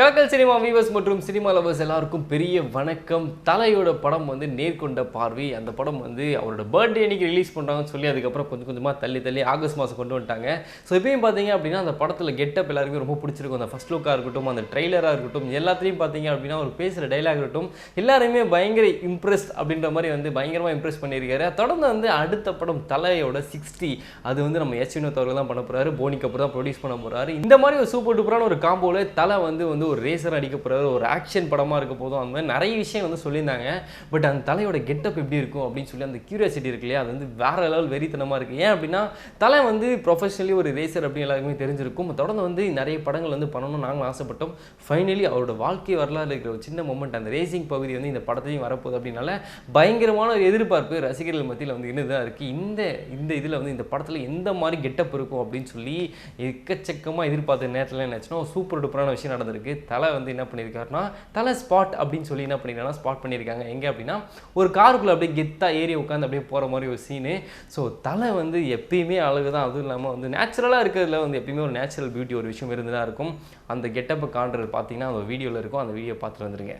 Kalakkal cinema viewers மற்றும் cinema lovers எல்லாருக்கும் பெரிய வணக்கம். தலையோட படம் வந்து நேர்கொண்ட பார்வை. அந்த படம் வந்து அவரோட பர்த்டே அன்றைக்கி ரிலீஸ் பண்ணுறாங்கன்னு சொல்லி அதுக்கப்புறம் கொஞ்சம் கொஞ்சமாக தள்ளி தள்ளி ஆகஸ்ட் மாதம் கொண்டு வந்துட்டாங்க. ஸோ இப்பயும் பார்த்தீங்க அப்படின்னா அந்த படத்தில் கெட்டப் எல்லாருக்குமே ரொம்ப பிடிச்சிருக்கும். அந்த ஃபஸ்ட் லுக்காக இருக்கட்டும் அந்த ட்ரெய்லராக இருக்கட்டும் எல்லாத்தையும் பார்த்தீங்க அப்படின்னா அவர் பேசுகிற டைலாக் இருக்கட்டும் எல்லாருமே பயங்கர இம்ப்ரெஸ் அப்படின்ற மாதிரி வந்து பயங்கரமாக இம்ப்ரெஸ் பண்ணியிருக்காரு. தொடர்ந்து வந்து அடுத்த படம் தலையோட சிக்ஸ்டி அது வந்து நம்ம எச் வினோத் அவர்கள் தான் பண்ண போகிறாரு போனி கபூர் தான் ப்ரொடியூஸ் பண்ண போகிறாரு இந்த மாதிரி ஒரு சூப்பர் டூப்பரான ஒரு காம்போவில் தலை வந்து வந்து ஒரு ரேசர் அடிக்க போகிறாரு ஒரு ஆக்ஷன் படமாக இருக்க போதும் அந்த மாதிரி நிறைய விஷயம் வந்து சொல்லியிருந்தாங்க. பட் அந்த தலையோட கெட்டப் எப்படி இருக்கும் அப்படின்னு சொல்லி அந்த கியூரியாசிட்டி இருக்கு இல்லையா? அது வந்து வேற லெவல் வெறித்தனமாக இருக்குது ஏன் அப்படின்னா தலை வந்து ப்ரொஃபஷனலி ஒரு ரேசர் அப்படின்னு எல்லாருக்குமே தெரிஞ்சிருக்கும். தொடர்ந்து வந்து நிறைய படங்கள் வந்து பண்ணணும்னு நாங்களும் ஆசைப்பட்டோம். ஃபைனலி அவரோட வாழ்க்கை வரலாறு இருக்கிற ஒரு சின்ன மூமெண்ட் அந்த ரேசிங் பகுதி வந்து இந்த படத்தையும் வரப்போகுது அப்படின்னால பயங்கரமான ஒரு எதிர்பார்ப்பு ரசிகர்கள் மத்தியில் வந்து இன்னுதான் இருக்குது இந்த இந்த இதில் வந்து இந்த படத்தில் எந்த மாதிரி கெட்டப் இருக்கும் அப்படின்னு சொல்லி எக்கச்சக்கமாக எதிர்பார்த்த நேரத்தில் என்னாச்சுன்னா ஒரு சூப்பர் டூப்பரான விஷயம் நடந்திருக்கு. தலை வந்து என்ன பண்ணியிருக்காருன்னா தலை ஸ்பாட் அப்படின்னு சொல்லி என்ன பண்ணியிருக்காங்கன்னா ஸ்பாட் பண்ணியிருக்காங்க. எங்கே அப்படின்னா ஒரு காருக்குள்ளே அப்படியே கெத்தாக ஏறி உட்காந்து அப்படியே போகிற மாதிரி ஒரு சீனு ஸோ தலை வந்து எப்பயுமே அழகு தான் அதுவும் இல்லாமல் வந்து நேச்சுரலாக இருக்கிறதுல வந்து எப்பயுமே ஒரு நேச்சுரல் பியூட்டி ஒரு விஷயம் இருந்து தான் இருக்கும். அந்த கெட்டப்பை காண்றது பார்த்தீங்கன்னா அந்த வீடியோவில் இருக்கும். அந்த வீடியோ பார்த்துட்டு வந்துருங்க.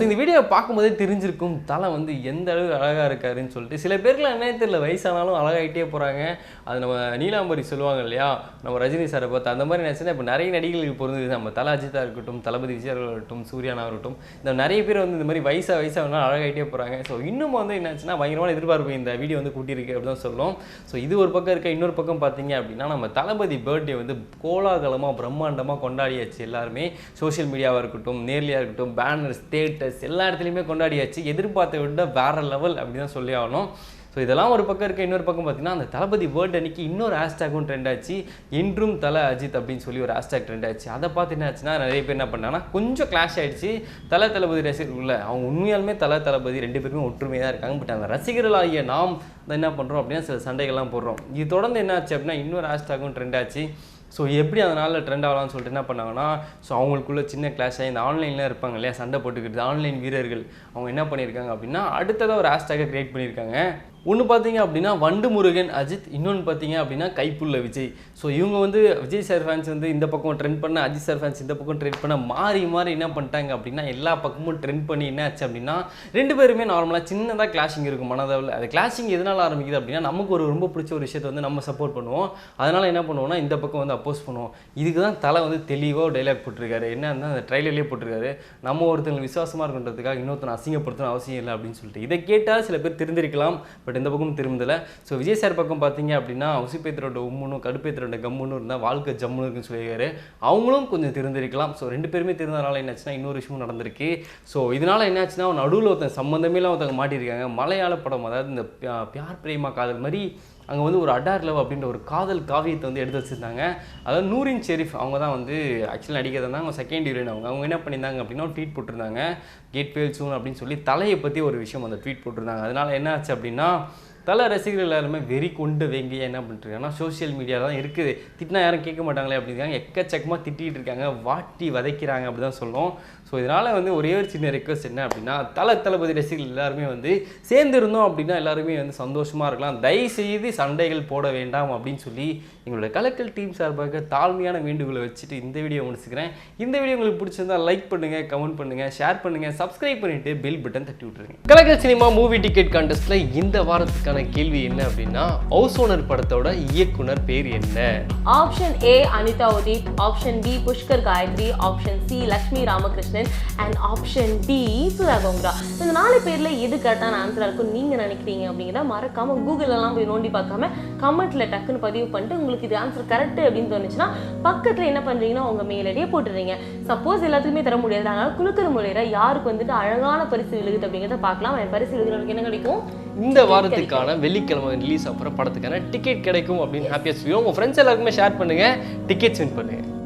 ஸோ இந்த வீடியோவை பார்க்கும்போதே தெரிஞ்சிருக்கும் தலை வந்து எந்த அளவு அழகாக இருக்காருன்னு சொல்லிட்டு. சில பேருக்குலாம் என்ன தெரியல வயசானாலும் அழகாயிட்டே போகிறாங்க அது நம்ம நீலாம்பரி சொல்லுவாங்க இல்லையா? நம்ம ரஜினி சாரை பார்த்து அந்த மாதிரி நினச்சினா இப்போ நிறைய நடிகர்களுக்கு பொருந்தது நம்ம தலை அஜித்தாக இருக்கட்டும் தளபதி விஜய் இருக்கட்டும் சூர்யானா இருக்கட்டும் இந்த நிறைய பேர் வந்து இந்த மாதிரி வயசாக வயசாக வேணாலும் அழகாகிட்டே போகிறாங்க ஸோ இன்னும் வந்து என்னாச்சுன்னா பயங்கரமான எதிர்பார்ப்பு இந்த வீடியோ வந்து கூட்டியிருக்கு அப்படி தான் சொல்லும் ஸோ இது ஒரு பக்கம் இருக்க இன்னொரு பக்கம் பார்த்தீங்க அப்படின்னா நம்ம தளபதி பர்த்டே வந்து கோலாகலமாக பிரம்மாண்டமாக கொண்டாடியாச்சு எல்லாருமே. சோஷியல் மீடியாவாக இருக்கட்டும் நேர்லியாக இருக்கட்டும் பேனர் ஸ்டேட்டஸ் எல்லா இடத்துலையுமே கொண்டாடியாச்சு. எதிர்பார்த்த விட வேற லெவல் அப்படி தான் சொல்லி ஆகணும். ஸோ இதெல்லாம் ஒரு பக்கம் இருக்க இன்னொரு பக்கம் பார்த்தீங்கன்னா அந்த தளபதி வேர்ட் அன்னைக்கு இன்னொரு ஹேஷ்டேக்கும் ட்ரெண்ட் ஆச்சு. என்றும் தலை அஜித் அப்படின்னு சொல்லி ஒரு ஹேஷ்டேக் ட்ரெண்ட் ஆச்சு. அதை பார்த்து என்ன ஆச்சுன்னா நிறைய பேர் என்ன பண்ணாங்கன்னா கொஞ்சம் கிளாஷ் ஆயிடுச்சு. தலை தளபதி ரசிகர்கள் அவங்க உண்மையாலுமே தலை தளபதி ரெண்டு பேருமே ஒற்றுமையாக தான் இருக்காங்க. பட் அந்த ரசிகர்களாகிய நாம் என்ன பண்ணுறோம் அப்படின்னா சில சண்டைகள்லாம் போடுறோம். இது தொடர்ந்து என்ன ஆச்சு அப்படின்னா இன்னொரு ஹேஷ்டேக்கும் ட்ரெண்ட் ஆச்சு. ஸோ எப்படி அதனால் ட்ரெண்ட் ஆகலாம்னு சொல்லிட்டு என்ன பண்ணாங்கன்னா ஸோ அவங்களுக்குள்ள சின்ன கிளாஷ் இந்த ஆன்லைனில் இருப்பாங்க இல்லையா சண்டை போட்டுக்கிட்டு ஆன்லைன் வீரர்கள் அவங்க என்ன பண்ணியிருக்காங்க அப்படின்னா அடுத்ததாக ஒரு ஹேஷ்டேக்கை க்ரியேட் பண்ணியிருக்காங்க. ஒன்று பார்த்தீங்க அப்படின்னா வண்டு முருகன் அஜித் இன்னொன்று பார்த்தீங்க அப்படின்னா கைப்புள்ள விஜய். ஸோ இவங்க வந்து விஜய் சார் ஃபேன்ஸ் வந்து இந்த பக்கம் ட்ரெண்ட் பண்ண அஜித் சார் ஃபேன்ஸ் இந்த பக்கம் ட்ரெண்ட் பண்ண மாறி மாறி என்ன பண்ணிட்டாங்க அப்படின்னா எல்லா பக்கமும் ட்ரெண்ட் பண்ணி என்ன ஆச்சு அப்படின்னா ரெண்டு பேருமே நார்மலாக சின்னதாக கிளாஷிங் இருக்கும் மனதளவில். அது கிளாஷிங் எதனால் ஆரம்பிக்குது அப்படின்னா நமக்கு ஒரு ரொம்ப பிடிச்ச ஒரு விஷயத்தை வந்து நம்ம சப்போர்ட் பண்ணுவோம். அதனால் என்ன பண்ணுவோம்னா இந்த பக்கம் வந்து அப்போஸ் பண்ணுவோம். இதுக்கு தான் தலை வந்து தெளிவாக டைலாக் போட்டிருக்காரு. என்ன அந்த ட்ரைலர்லேயே போட்டிருக்காரு. நம்ம ஒருத்தங்க விசுவாசமாக இருக்கின்றதுக்காக இன்னொருத்தனை அசிங்கப்படுத்தணும் அவசியம் இல்லை அப்படின்னு சொல்லிட்டு. இதை கேட்டால் சில பேர் தெரிஞ்சிருக்கலாம் பட் இந்த பக்கம் திரும்பல ஸோ விஜய் சார் பக்கம் பார்த்தீங்க அப்படின்னா உசிப்பேத்தரோட உம்முனும் கடுப்பேத்தரோட கம்முன்னு இருந்தால் வாழ்க்கை ஜம்முன்னு இருக்குன்னு சொல்லியிருக்காரு. அவங்களும் கொஞ்சம் திருந்திருக்கலாம். ஸோ ரெண்டு பேருமே திருந்தனால என்னாச்சுன்னா இன்னொரு விஷயமும் நடந்திருக்கு. ஸோ இதனால் என்னாச்சுன்னா நடுவில் ஒருத்தன் சம்மந்தமே இல்லாம ஒருத்தங்க மாட்டியிருக்காங்க. மலையாள படம் அதாவது இந்த பியார் பிரேமா காதல் மாதிரி அங்கே வந்து ஒரு அடார் லவ் அப்படின்ற ஒரு காதல் காவியத்தை வந்து எடுத்து வச்சுருந்தாங்க. அதாவது நூரின் ஷெரீஃப் அவங்க தான் வந்து ஆக்சுவலாக நடிக்கிறது தான் அவங்க செகண்ட் ஹீரோயின் அவங்க. அவங்க என்ன பண்ணியிருந்தாங்க அப்படின்னா ஒரு ட்வீட் போட்டிருந்தாங்க. கேட் ஃபெயில் சூன் அப்படின்னு சொல்லி தலையை பற்றி ஒரு விஷயம் அந்த ட்வீட் போட்டிருந்தாங்க. அதனால் என்ன ஆச்சு அப்படின்னா தலை ரசிகர்கள் எல்லாருமே வெறி கொண்டு வெங்கி என்ன பண்ணிட்டுருக்காங்கன்னா சோஷியல் மீடியா தான் இருக்குது. திட்டினா யாரும் கேட்க மாட்டாங்களே அப்படிங்கிறாங்க. எக்கச்சக்கமாக திட்டிகிட்டு இருக்காங்க. வாட்டி வதைக்கிறாங்க அப்படி தான் சொல்லுவோம் ஸோ இதனால் வந்து ஒரே ஒரு சின்ன ரெக்வஸ்ட் என்ன அப்படின்னா தலை தளபதி ரசிகர்கள் எல்லாருமே வந்து சேர்ந்து இருந்தோம் அப்படின்னா எல்லாருமே வந்து சந்தோஷமாக இருக்கலாம். தயவுசெய்து சண்டைகள் போட வேண்டாம் அப்படின்னு சொல்லி எங்களோட கலக்கல் டீம் சார்பாக தாழ்மையான வேண்டுகோளை வச்சுட்டு இந்த வீடியோ முடிச்சுக்கிறேன். இந்த வீடியோ உங்களுக்கு பிடிச்சிருந்தா லைக் பண்ணுங்கள் கமெண்ட் பண்ணுங்கள் ஷேர் பண்ணுங்கள் சப்ஸ்கிரைப் பண்ணிட்டு பெல் பட்டன் தட்டி விட்டுருங்க. கலக்கல் சினிமா மூவி டிக்கெட் கான்டெஸ்ட்டில் இந்த வாரத்துக்கான கேள்வி என்ன அப்படின்னா ஹவுஸ் ஓனர் படத்தோட இயக்குனர் பேர் என்ன? Option A Anitha Udeep option B Pushkar Gayathri option C Lakshmi Ramakrishnan and option D Sudha Kongara இந்த நாலு பேர்ல எது கரெக்டான ஆன்சரா இருக்கும் நீங்க நினைக்கிறீங்க அப்படிங்கிறத மறக்காம கூகுள் எல்லாம் போய் நோண்டி பார்க்காம கமெண்ட்ல டக்குன்னு பதிவு பண்ணிட்டு உங்களுக்கு இது ஆன்சர் கரெக்ட் அப்படின்னு தோணுச்சுன்னா பக்கத்துல என்ன பண்றீங்கன்னா உங்க மெயிலடியே போட்டுறீங்க சப்போஸ் எல்லாத்துக்குமே தர முடியாது. அதனால குழுக்கிற முறையில யாருக்கு வந்துட்டு அழகான பரிசு விழுகுது அப்படிங்கிறத பார்க்கலாம். அந்த பரிசு விழுகிறவங்களுக்கு என்ன கிடைக்கும்? இந்த வாரத்துக்கான வெள்ளிக்கிழமை ரிலீஸ் அப்புறம் படத்துக்கான டிக்கெட் கிடைக்கும் அப்படின்னு ஹாப்பியாக சொல்லுவோம் உங்கள் ஃப்ரெண்ட்ஸ் எல்லாருக்குமே ஷேர் பண்ணுங்கள் டிக்கெட்ஸ் வின் பண்ணுங்கள்